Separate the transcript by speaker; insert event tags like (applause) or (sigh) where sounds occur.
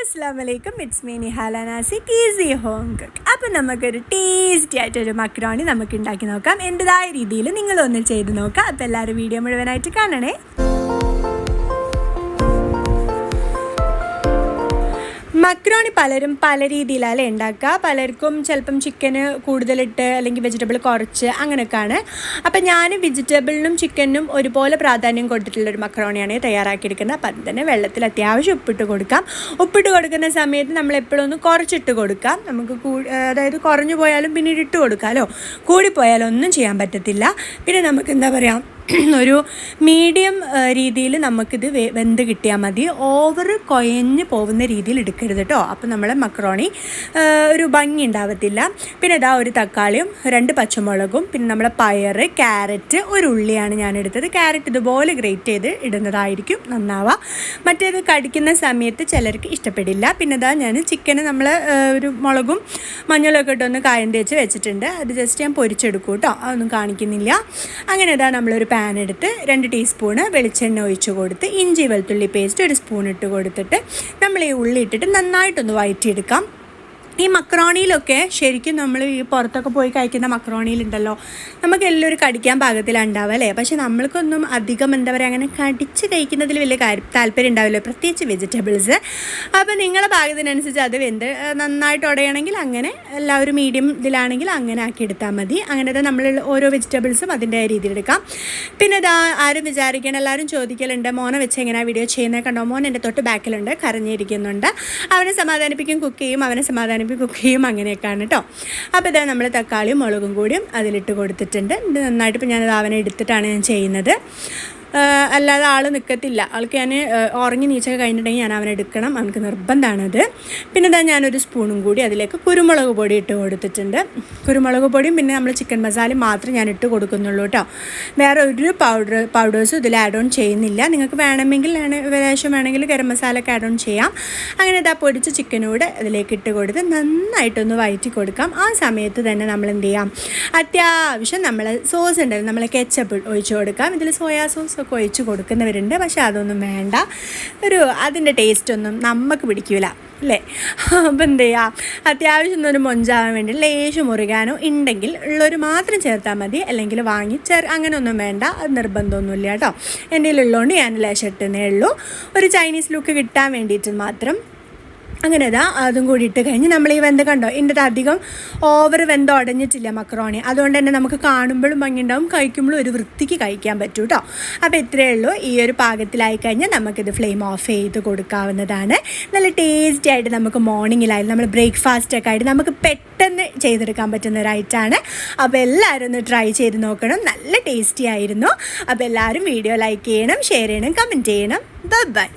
Speaker 1: അസ്സാം വലൈക്കും it's me Nihala Nasi easy home cook അപ്പോൾ നമുക്കൊരു ടേസ്റ്റി ആയിട്ടൊരു മക്രോണി നമുക്ക് ഉണ്ടാക്കി നോക്കാം. എന്റെതായ രീതിയിൽ നിങ്ങളൊന്ന് ചെയ്ത് നോക്കാം. അപ്പോൾ എല്ലാവരും വീഡിയോ മുഴുവനായിട്ട് കാണണേ. മക്രോണി പലരും പല രീതിയിലല്ലേ ഉണ്ടാക്കുക. പലർക്കും ചിലപ്പം ചിക്കന് കൂടുതലിട്ട് അല്ലെങ്കിൽ വെജിറ്റബിൾ കുറച്ച് അങ്ങനെയൊക്കെയാണ്. അപ്പം ഞാൻ വെജിറ്റബിളിനും ചിക്കനും ഒരുപോലെ പ്രാധാന്യം കൊടുത്തിട്ടുള്ളൊരു മക്രോണിയാണ് തയ്യാറാക്കിയെടുക്കുന്നത്. അപ്പം അത് തന്നെ വെള്ളത്തിൽ അത്യാവശ്യം ഉപ്പിട്ട് കൊടുക്കാം. ഉപ്പിട്ട് കൊടുക്കുന്ന സമയത്ത് നമ്മൾ എപ്പോഴും ഒന്ന് കുറച്ചിട്ട് കൊടുക്കാം. നമുക്ക് അതായത് കുറഞ്ഞു പോയാലും പിന്നീട് ഇട്ട് കൊടുക്കാമല്ലോ കൂടിപ്പോയാലും ഒന്നും ചെയ്യാൻ പറ്റത്തില്ല. പിന്നെ നമുക്ക് എന്താ പറയുക (clears throat) ഒരു മീഡിയം രീതിയിൽ നമുക്കിത് വെന്ത് കിട്ടിയാൽ മതി. ഓവർ കൊയഞ്ഞ് പോകുന്ന രീതിയിൽ എടുക്കരുത് കേട്ടോ അപ്പോൾ നമ്മളെ മക്രോണി ഒരു ഭംഗി ഉണ്ടാവത്തില്ല. പിന്നെ ഇതാ ഒരു തക്കാളിയും രണ്ട് പച്ചമുളകും പിന്നെ നമ്മളെ പയർ ക്യാരറ്റ് ഒരു ഉള്ളിയാണ് ഞാൻ എടുത്തത് ക്യാരറ്റ് ഇതുപോലെ ഗ്രേറ്റ് ചെയ്ത് ഇടുന്നതായിരിക്കും. നന്നാവുക മറ്റേത് കടിക്കുന്ന സമയത്ത് ചിലർക്ക് ഇഷ്ടപ്പെടില്ല. പിന്നെ ഇതാ ഞാൻ ചിക്കന് നമ്മൾ ഒരു മുളകും മഞ്ഞളൊക്കെ ഇട്ടൊന്ന് കായം തേച്ച് വെച്ചിട്ടുണ്ട്. അത് ജസ്റ്റ് ഞാൻ പൊരിച്ചെടുക്കും കേട്ടോ അതൊന്നും കാണിക്കുന്നില്ല. അങ്ങനെ ഇതാ നമ്മളൊരു പാൻ എടുത്ത് രണ്ട് ടീസ്പൂണ് വെളിച്ചെണ്ണ ഒഴിച്ച് കൊടുത്ത് ഇഞ്ചി വെളുത്തുള്ളി പേസ്റ്റ് ഒരു സ്പൂൺ ഇട്ട് കൊടുത്തിട്ട് നമ്മൾ ഈ ഉള്ളി ഇട്ടിട്ട് നന്നായിട്ടൊന്ന് വഴറ്റിയെടുക്കാം ഈ മക്രോണിയിലൊക്കെ ശരിക്കും നമ്മൾ ഈ പുറത്തൊക്കെ പോയി കഴിക്കുന്ന മക്രോണിയിലുണ്ടല്ലോ നമുക്ക് എല്ലാം ഒരു കടിക്കാൻ ഉണ്ടാവുക അല്ലേ? പക്ഷെ നമ്മൾക്കൊന്നും അധികം എന്താ പറയുക അങ്ങനെ കടിച്ച് കഴിക്കുന്നതിൽ വലിയ കാര്യം താല്പര്യം ഉണ്ടാവില്ല പ്രത്യേകിച്ച് വെജിറ്റബിൾസ്. അപ്പോൾ നിങ്ങളുടെ പാകത്തിനനുസരിച്ച് അത് വെന്ത് നന്നായിട്ട് ഉടയണമെങ്കിൽ അങ്ങനെ എല്ലാവരും മീഡിയം ഇതിലാണെങ്കിൽ അങ്ങനെ ആക്കി എടുത്താൽ മതി. അങ്ങനെ നമ്മൾ ഓരോ വെജിറ്റബിൾസും അതിന്റെ രീതിയിൽ എടുക്കാം. പിന്നെ ഇതാ ആരും വിചാരിക്കണം എല്ലാവരും ചോദിക്കലുണ്ട് മോനെ വെച്ച് എങ്ങനെയാണ് വീഡിയോ ചെയ്യുന്നത്? കണ്ടോ മോൻ എന്റെ തൊട്ട് ബാക്കിലുണ്ട് കരഞ്ഞിരിക്കുന്നുണ്ട്. അവനെ സമാധാനിപ്പിക്കും കുക്ക് ചെയ്യും അവനെ സമാധാനിപ്പിക്കും. കുക്ക് ചെയ്യും അങ്ങനെയൊക്കെയാണ് കേട്ടോ അപ്പോൾ ഇതാ നമ്മൾ തക്കാളിയും മുളകും കൂടിയും അതിലിട്ട് കൊടുത്തിട്ടുണ്ട്. നന്നായിട്ട് ഇപ്പോൾ ഞാനത് അവനെ എടുത്തിട്ടാണ് ഞാൻ ചെയ്യുന്നത്. അല്ലാതെ ആൾ നിൽക്കത്തില്ല ആൾക്ക് ഞാൻ ഉറങ്ങി നീച്ചൊക്കെ കഴിഞ്ഞിട്ടുണ്ടെങ്കിൽ ഞാൻ അവനെ എടുക്കണം. അവനക്ക് നിർബന്ധമാണത് പിന്നെ ഇതാ ഞാനൊരു സ്പൂണും കൂടി അതിലേക്ക് കുരുമുളക് പൊടി ഇട്ട് കൊടുത്തിട്ടുണ്ട്. കുരുമുളക് പൊടിയും പിന്നെ നമ്മൾ ചിക്കൻ മസാലയും മാത്രം ഞാൻ ഇട്ട് കൊടുക്കുന്നുള്ളൂ കേട്ടോ വേറെ ഒരു പൗഡർ പൗഡേഴ്സും ഇതിൽ ആഡ് ഓൺ ചെയ്യുന്നില്ല. നിങ്ങൾക്ക് വേണമെങ്കിൽ ലേശം വേണമെങ്കിൽ ഗരം മസാല ഒക്കെ ആഡ് ഓൺ ചെയ്യാം. അങ്ങനെ ഇതാ പൊടിച്ച ചിക്കനൂടെ അതിലേക്ക് ഇട്ട് കൊടുത്ത് നന്നായിട്ടൊന്ന് വയറ്റി കൊടുക്കാം. ആ സമയത്ത് തന്നെ നമ്മൾ എന്ത് ചെയ്യാം? അത്യാവശ്യം നമ്മൾ സോസ് ഉണ്ടല്ലോ നമ്മൾ കെച്ചപ്പ് ഒഴിച്ചു കൊടുക്കാം. ഇതിൽ സോയാ സോസ് ഒക്കെ ഒഴിച്ച് കൊടുക്കുന്നവരുണ്ട്. പക്ഷേ അതൊന്നും വേണ്ട. ഒരു അതിന്റെ ടേസ്റ്റ് ഒന്നും നമുക്ക് പിടിക്കില്ല അല്ലേ? അപ്പം എന്ത് ചെയ്യുക അത്യാവശ്യം ഒരു മൊഞ്ചാവാൻ വേണ്ടി ലേശം മുറുകാനോ ഉണ്ടെങ്കിൽ ഉള്ളൊരു മാത്രം ചേർത്താൽ മതി. അല്ലെങ്കിൽ വാങ്ങി ചേർ അങ്ങനെയൊന്നും വേണ്ട. അത് നിർബന്ധമൊന്നുമില്ല കേട്ടോ. എന്റെ ഉള്ളതുകൊണ്ട് ഞാൻ ലേശം ഇട്ടുന്നേ ഉള്ളൂ. ഒരു ചൈനീസ് ലുക്ക് കിട്ടാൻ വേണ്ടിയിട്ട് മാത്രം അങ്ങനെ ഇതാ അതും കൂടി ഇട്ട് കഴിഞ്ഞ് നമ്മൾ ഈ വെന്ത് കണ്ടോ? ഇതിന്റെ അധികം ഓവർ വെന്ത് ഉടഞ്ഞിട്ടില്ല മക്രോണി. അതുകൊണ്ട് തന്നെ നമുക്ക് കാണുമ്പോഴും ഭംഗിയുണ്ടാവും കഴിക്കുമ്പോഴും ഒരു വൃത്തിക്ക് കഴിക്കാൻ പറ്റും കേട്ടോ അപ്പോൾ ഇത്രയേ ഉള്ളൂ. ഈ ഒരു പാകത്തിലായി കഴിഞ്ഞാൽ നമുക്കിത് ഫ്ലെയിം ഓഫ് ചെയ്ത് കൊടുക്കാവുന്നതാണ്. നല്ല ടേസ്റ്റി ആയിട്ട് നമുക്ക് മോർണിംഗിലായാലും നമ്മൾ ബ്രേക്ക്ഫാസ്റ്റ് ഒക്കെ ആയിട്ട് നമുക്ക് പെട്ടെന്ന് ചെയ്തെടുക്കാൻ പറ്റുന്ന ഒരു ഐറ്റമാണ് അപ്പോൾ എല്ലാവരും ഒന്ന് ട്രൈ ചെയ്ത് നോക്കണം. നല്ല ടേസ്റ്റി ആയിരുന്നു. അപ്പോൾ എല്ലാവരും വീഡിയോ ലൈക്ക് ചെയ്യണം ഷെയർ ചെയ്യണം കമന്റ് ചെയ്യണം. ബൈ